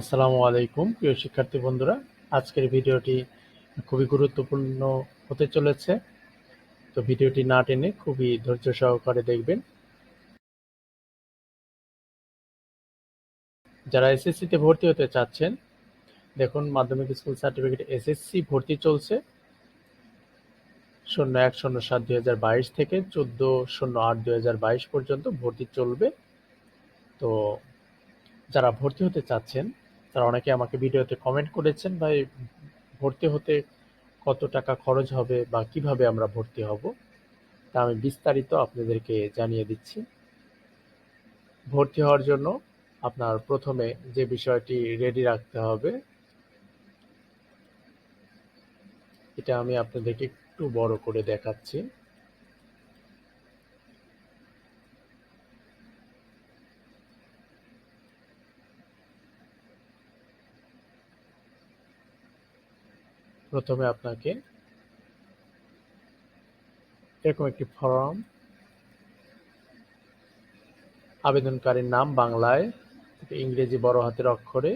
আসসালামু আলাইকুম, প্রিয় শিক্ষার্থী বন্ধুরা। আজকের ভিডিওটি খুবই গুরুত্বপূর্ণ হতে চলেছে। তো ভিডিওটি না টেনে খুবই ধৈর্য সহকারে দেখবেন। যারা এসএসসিতে ভর্তি হতে চাচ্ছেন, দেখুন মাধ্যমিক স্কুল সার্টিফিকেট এসএসসি ভর্তি চলছে। শূন্য এক, শূন্য সাত দুই হাজার বাইশ থেকে চোদ্দ, শূন্য আট দুই হাজার বাইশ পর্যন্ত ভর্তি চলবে। তো যারা ভর্তি হতে চাচ্ছেন তারা অনেকে আমাকে ভিডিওতে কমেন্ট করেছেন, ভাই, ভর্তি হতে কত টাকা খরচ হবে বা কীভাবে আমরা ভর্তি হব? তা আমি বিস্তারিত আপনাদেরকে জানিয়ে দিচ্ছি। ভর্তি হওয়ার জন্য আপনার প্রথমে যে বিষয়টি রেডি রাখতে হবে, এটা আমি আপনাদেরকে একটু বড় করে দেখাচ্ছি। প্রথমে আপনাকে এরকম একটি ফর্ম আবেদনকারীর নাম বাংলায় ইংরেজি বড় হাতের অক্ষরে,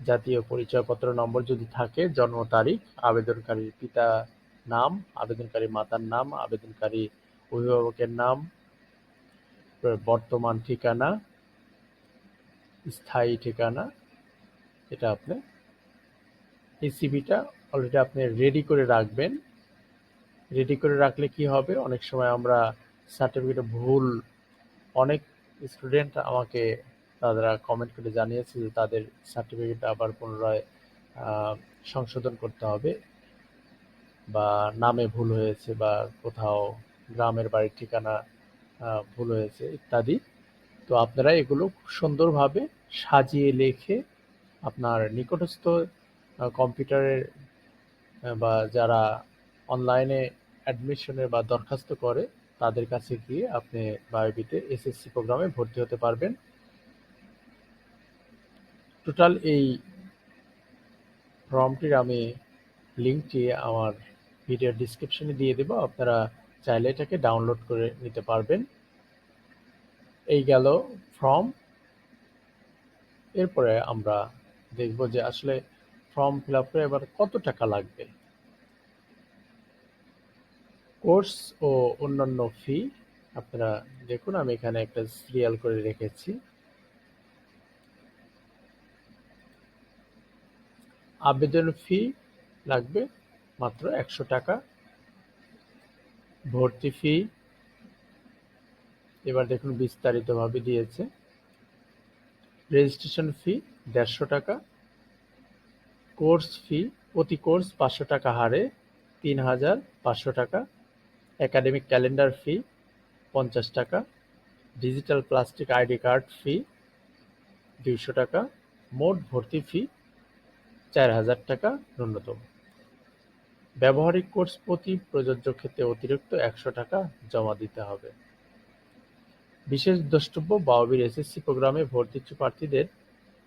জাতীয় পরিচয়পত্র, নম্বর যদি থাকে, জন্ম তারিখ, আবেদনকারীর পিতা নাম আবেদনকারী মাতার নাম, আবেদনকারী অভিভাবকের নাম, বর্তমান ঠিকানা, স্থায়ী ঠিকানা, এটা আপনি এই সিভিটা অলরেডি আপনি রেডি করে রাখবেন। রেডি করে রাখলে কি হবে? অনেক সময় আমরা সার্টিফিকেটে ভুল, অনেক স্টুডেন্ট আমাকে তারা কমেন্ট করে জানিয়েছে যে তাদের সার্টিফিকেট আবার পুনরায় সংশোধন করতে হবে বা নামে ভুল হয়েছে বা কোথাও গ্রামের বাড়ির ঠিকানা ভুল হয়েছে ইত্যাদি। তো আপনারা এগুলো খুব সুন্দরভাবে সাজিয়ে লেখে আপনার নিকটস্থ কম্পিউটারের বা যারা অনলাইনে অ্যাডমিশনের বা দরখাস্ত করে, তাদের কাছে গিয়ে আপনি বায়োবিতে এসএসসি প্রোগ্রামে ভর্তি হতে পারবেন। টোটাল এই ফর্মটির আমি লিঙ্কটি আমার ভিডিওর ডিসক্রিপশনে দিয়ে দেব। আপনারা চাইলে এটাকে ডাউনলোড করে নিতে পারবেন। এই গেল ফর্ম এরপরে আমরা দেখব যে আসলে ফর্ম ফিল আপ করে এবার কত টাকা লাগবে। কোর্স ও অন্যান্য ফি আপনারা দেখুন, আমি এখানে একটা সিরিয়াল করে রেখেছি। আবেদন ফি লাগবে মাত্র একশো টাকা। ভর্তি ফি, এবার দেখুন বিস্তারিতভাবে দিয়েছে। রেজিস্ট্রেশন ফি দেড়শো টাকা। কোর্স ফি, প্রতি কোর্স পাঁচশো টাকা হারে তিন হাজার পাঁচশো টাকা। একাডেমিক ক্যালেন্ডার ফি পঞ্চাশ টাকা। Digital plastic ID card fee দুইশো টাকা। মোট ভর্তি ফি চার হাজার টাকা ন্যূনতম। ব্যবহারিক কোর্স প্রতি প্রযোজ্য ক্ষেত্রে অতিরিক্ত একশো টাকা জমা দিতে হবে। বিশেষ দ্রষ্টব্য বাওবির এসএসসি প্রোগ্রামে ভর্তি প্রার্থীদের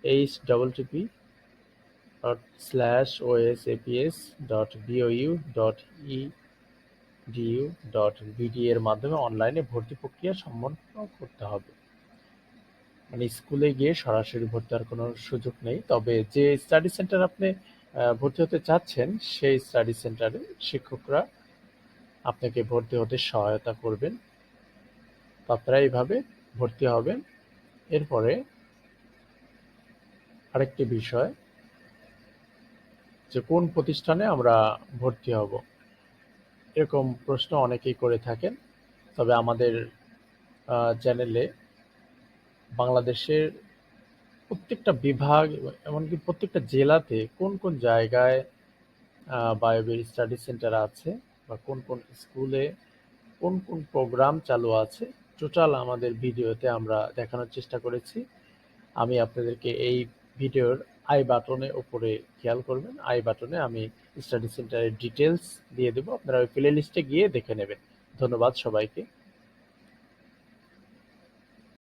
H double TP dot slash OS APS dot BOU dot E DU dot BD এর মাধ্যমে অনলাইনে ভর্তি প্রক্রিয়া সম্পন্ন করতে হবে। মানে স্কুলে গিয়ে সরাসরি ভর্তি হওয়ার কোনো সুযোগ নেই। তবে যে স্টাডি সেন্টার আপনি ভর্তি হতে চাচ্ছেন, সেই স্টাডি সেন্টারে শিক্ষকরা আপনাকে ভর্তি হতে সহায়তা করবেন। আপনারা এইভাবে ভর্তি হবেন। এরপরে আরেকটি বিষয় যে কোন প্রতিষ্ঠানে আমরা ভর্তি হব। এরকম প্রশ্ন অনেকেই করে থাকেন, তবে আমাদের চ্যানেলে বাংলাদেশের প্রত্যেকটা বিভাগ এমনকি প্রত্যেকটা জেলাতে কোন কোন জায়গায় বায়োবির স্টাডি সেন্টার আছে বা কোন কোন স্কুলে কোন কোন প্রোগ্রাম চালু আছে, টোটাল আমাদের ভিডিওতে আমরা দেখানোর চেষ্টা করেছি। আমি আপনাদেরকে এই ভিডিওর আই বাটনে উপরে খেয়াল করবেন। আই বাটনে আমি স্টাডি সেন্টারের ডিটেলস দিয়ে দেবো। আপনারা ওই প্লে লিস্টে গিয়ে দেখে নেবেন। ধন্যবাদ সবাইকে।